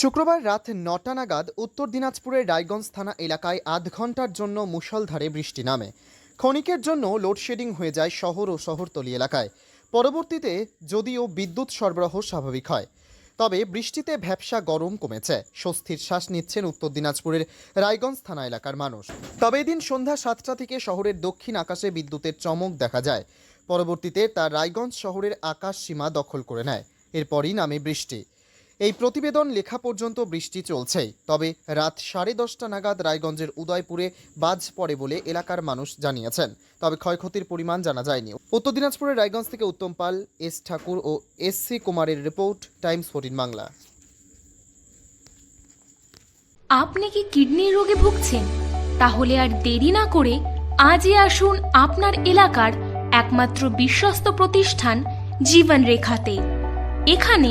শুক্রবার রাত নটা নাগাদ উত্তর দিনাজপুরের রায়গঞ্জ থানা এলাকায় আধ ঘণ্টার জন্য মুষলধারে বৃষ্টি নামে। ক্ষণিকের জন্য লোডশেডিং হয়ে যায় শহর ও শহরতলি এলাকায়। পরবর্তীতে যদিও বিদ্যুৎ সরবরাহ স্বাভাবিক হয়, তবে বৃষ্টিতে ভ্যাবসা গরম কমেছে, স্বস্তির শ্বাস নিচ্ছেন উত্তর দিনাজপুরের রায়গঞ্জ থানা এলাকার মানুষ। তবে এদিন সন্ধ্যা সাতটা থেকে শহরের দক্ষিণ আকাশে বিদ্যুতের চমক দেখা যায়। পরবর্তীতে তা রায়গঞ্জ শহরের আকাশ সীমা দখল করে নেয়। এরপরই নামে বৃষ্টি। এই প্রতিবেদন লেখা পর্যন্ত বৃষ্টি চলছেই। তবে রাত সাড়ে দশটা নাগাদ রায়গঞ্জের উদয়পুরে বাজ পড়ে বলে এলাকার মানুষ জানিয়েছেন। তবে ক্ষয়ক্ষতির পরিমাণ জানা যায়নি। উত্তর দিনাজপুরের রায়গঞ্জ থেকে উত্তম পাল, এস ঠাকুর ও এস সি কুমারের রিপোর্ট, টাইমস ফোর্টিন বাংলা। আপনি কি কিডনির রোগে ভুগছেন? তাহলে আর দেরি না করে আজই আসুন আপনার এলাকার একমাত্র বিশ্বস্ত প্রতিষ্ঠান জীবন রেখাতে এখানে